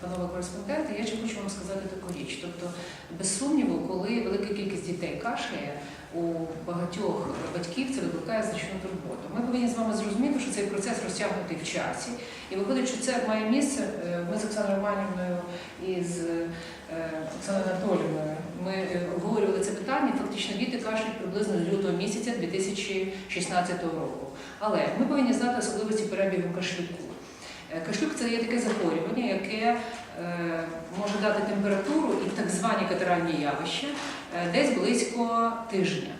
панове кореспонденти, я ще хочу вам сказати таку річ. Тобто, без сумніву, коли велика кількість дітей кашляє, у багатьох батьків це викликає значну турботу. Ми повинні з вами зрозуміти, що цей процес розтягнутий в часі. І виходить, що це має місце. Е, Ми з Оксаною Романівною і з е, Оксаною Анатоліївною ми е, обговорювали це питання. Фактично діти кашляють приблизно з лютого місяця 2016 року. Але ми повинні знати особливості перебігу кашлюку. Е, Кашлюк це є таке захворювання, яке е, може дати температуру і так звані катеральні явища е, десь близько тижня,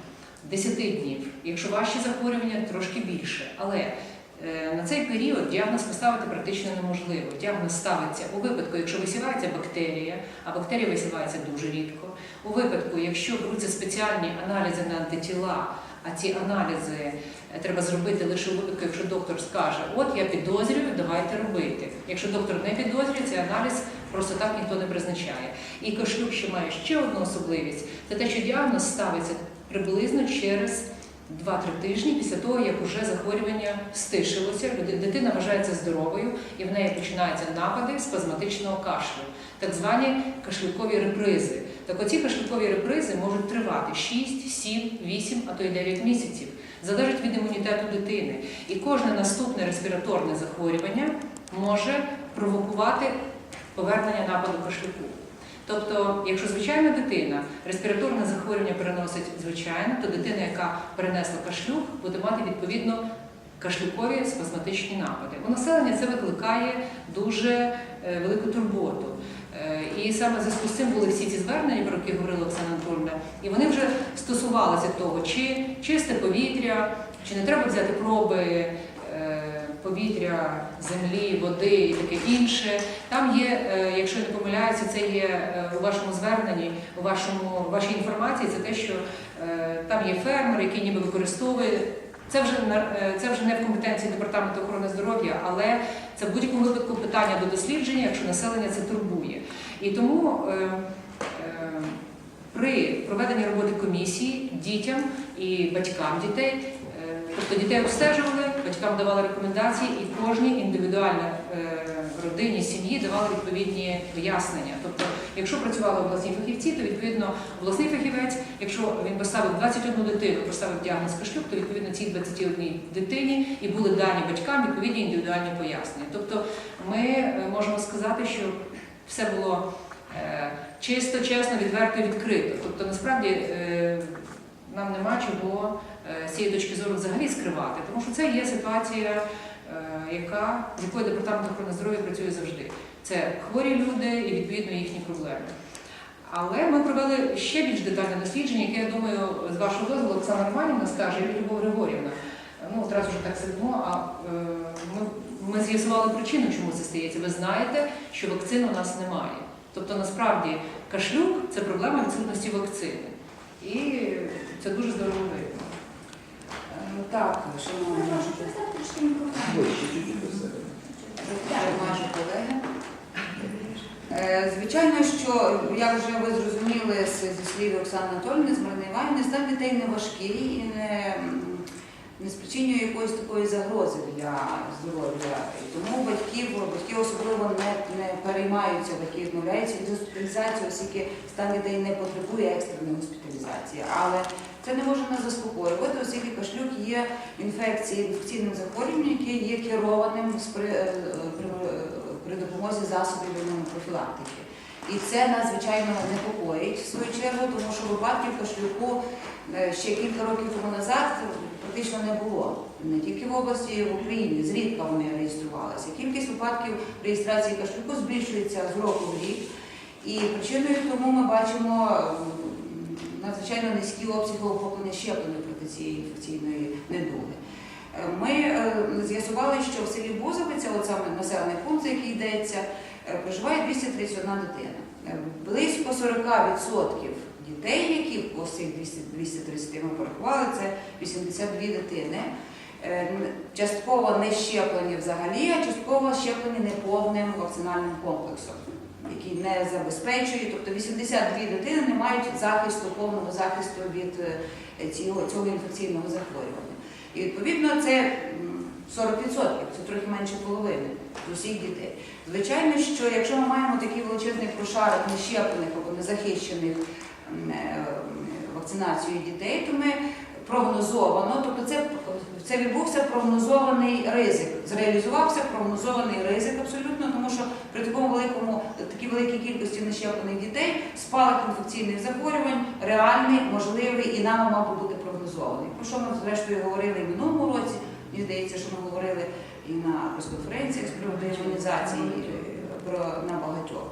10 днів. Якщо важчі захворювання, трошки більше. Але на цей період діагноз поставити практично неможливо. Діагноз ставиться у випадку, якщо висівається бактерія, а бактерія висівається дуже рідко. У випадку, якщо беруться спеціальні аналізи на антитіла, а ці аналізи треба зробити лише у випадку, якщо доктор скаже, от я підозрюю, давайте робити. Якщо доктор не підозрює, цей аналіз просто так ніхто не призначає. І кашлюк ще має ще одну особливість: це те, що діагноз ставиться приблизно через 2-3 тижні після того, як уже захворювання стишилося, дитина вважається здоровою і в неї починаються напади спазматичного кашлю, так звані кашлюкові репризи. Так оці кашлюкові репризи можуть тривати 6, 7, 8, а то й 9 місяців. Залежить від імунітету дитини. І кожне наступне респіраторне захворювання може провокувати повернення нападу кашлюку. Тобто, якщо звичайна дитина респіраторне захворювання переносить звичайно, то дитина, яка перенесла кашлюк, буде мати відповідно кашлюкові спазматичні напади. У населення це викликає дуже е, велику турботу. Е, І саме зв'язку з цим були всі ці звернення, про які говорила Оксана Анатольовна, і вони вже стосувалися того, чи чисте повітря, чи не треба взяти проби е, повітря, землі, води і таке інше. Там є, е, якщо не помиляюся, це є у вашому зверненні, у вашому вашій інформації, це те, що там є фермер, який ніби використовує. Це вже е, це вже не в компетенції департаменту охорони здоров'я, але це в будь-якому випадку питання до дослідження, якщо населення це турбує. І тому е, е, при проведенні роботи комісії дітям і батькам дітей, е, тобто дітей обстежували, батькам давали рекомендації, і кожній індивідуально е, родині, сім'ї давали відповідні пояснення. Тобто, якщо працювали обласні фахівці, то відповідно обласний фахівець, якщо він поставив 21 дитину, поставив діагноз кашлюк, то відповідно цій 21 дитині і були дані батькам відповідні індивідуальні пояснення. Тобто, ми е, можемо сказати, що все було е, чисто, чесно, відверто, відкрито. Тобто, насправді е, нам нема чого з цієї точки зору взагалі скривати, тому що це є ситуація, яка з якою департамент охорони здоров'я працює завжди. Це хворі люди і відповідно їхні проблеми. Але ми провели ще більш детальне дослідження, яке, я думаю, з вашого дозволу Оксана Романівна скаже, і Любов Григорівна. Ну, одразу вже так сидимо, а е, ми, ми з'ясували причину, чому це стається. Ви знаєте, що вакцин у нас немає. Тобто, насправді, кашлюк це проблема відсутності вакцини. І це дуже здорово видно. Е, Так, шановні наші наші колеги. Е, Звичайно, що, як вже ви зрозуміли зі слів Оксани Анатольовни, з Марини Іванівни, стан дітей не важкий і не, не спричинює якоїсь такої загрози для здоров'я. Тому батьків, батьки особливо не, не переймаються, батьки відмовляються від госпіталізації, оскільки стан дітей не потребує екстреної госпіталізації. Але це не може нас заспокоювати, оскільки кашлюк є інфекцією, інфекційним захворюванням, яке є керованим з при, е, при, допомозі засобів імунопрофілактики. І це нас, звичайно, непокоїть в свою чергу, тому що випадків кашлюку е, ще кілька років тому назад практично не було. Не тільки в області, і в Україні, зрідка вони реєструвалися. Кількість випадків реєстрації кашлюку збільшується з року в рік. І причиною тому ми бачимо надзвичайно низькі обсяги охоплення щеплення проти цієї інфекційної недуги. З'ясували, що в селі Бозовиця, от саме населений пункт, за який йдеться, е, проживає 231 дитина. Е, Близько 40% дітей, які по цих 230 ми порахували, це 82 дитини. Е, Частково не щеплені взагалі, а частково щеплені неповним вакцинальним комплексом, який не забезпечує. Тобто 82 дитини не мають захисту, повного захисту від е, цього, цього інфекційного захворювання. І відповідно це 40%, це трохи менше половини. усіх дітей. Звичайно, що якщо ми маємо такий величезний прошарок нещеплених або незахищених е, вакцинацією дітей, то ми прогнозовано, тобто це, це відбувся прогнозований ризик. Зреалізувався прогнозований ризик абсолютно, тому що при такому великому, такій великій кількості нещеплених дітей спалах інфекційних захворювань реальний, можливий і нам мав би бути прогнозований. Про що ми зрештою говорили і в минулому році. Мені здається, що ми говорили і на прес-конференціях з приводу імунізації е, про на багатьох.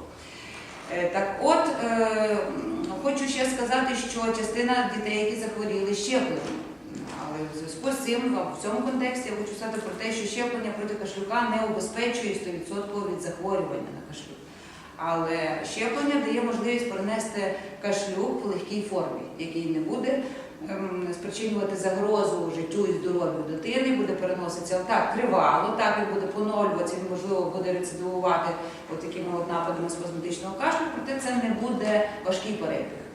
Е, Так от, е, хочу ще сказати, що частина дітей, які захворіли, щеплені. Але в зв'язку з цим в цьому контексті я хочу сказати про те, що щеплення проти кашлюка не обезпечує 100% від захворювання на кашлюк. Але щеплення дає можливість перенести кашлюк в легкій формі, який не буде ем, спричинювати загрозу життю і здоров'ю дитини, буде переноситися так тривало, так і буде поновлюватися, він можливо буде рецидивувати от такими от нападами спазматичного кашлю, проте це не буде важкий перебіг.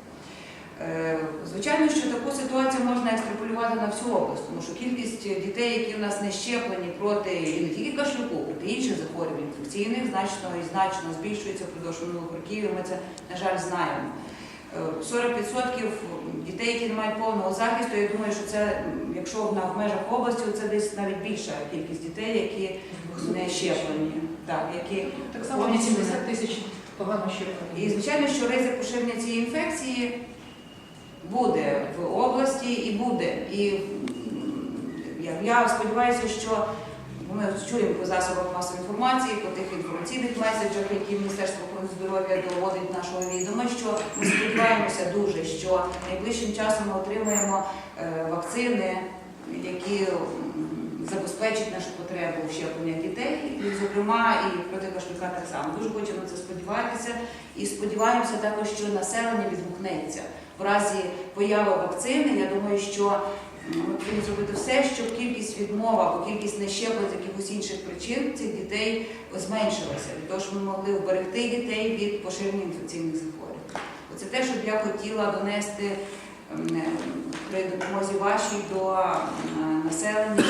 Е, Звичайно, що таку ситуацію можна екстраполювати на всю область, тому що кількість дітей, які в нас не щеплені проти і не тільки кашлюку, проти інших захворювань інфекційних, значно і значно збільшується впродовж минулих років, і ми це, на жаль, знаємо. Е, 40% дітей, які не мають повного захисту, я думаю, що це, якщо на в межах області, це десь навіть більша кількість дітей, які не щеплені. Так, які Так само повністю 80 тисяч погано і звичайно, що ризик поширення цієї інфекції буде в області і буде. І я, сподіваюся, що ми чуємо по засобах масової інформації, по тих інформаційних меседжах, які Міністерство охорони здоров'я доводить нашого відома, що ми сподіваємося дуже, що найближчим часом ми отримаємо е, вакцини, які забезпечать нашу потребу в щепленнях дітей, і, зокрема і проти кашлюка так само. Дуже хочемо на це сподіватися і сподіваємося також, що населення відгукнеться. В разі появи вакцини, я думаю, що ми повинні зробити все, щоб кількість відмов або кількість нещеплень з якихось інших причин цих дітей зменшилася, для того, щоб ми могли вберегти дітей від поширення інфекційних захворювань. Оце те, що я хотіла донести при допомозі вашій до населення.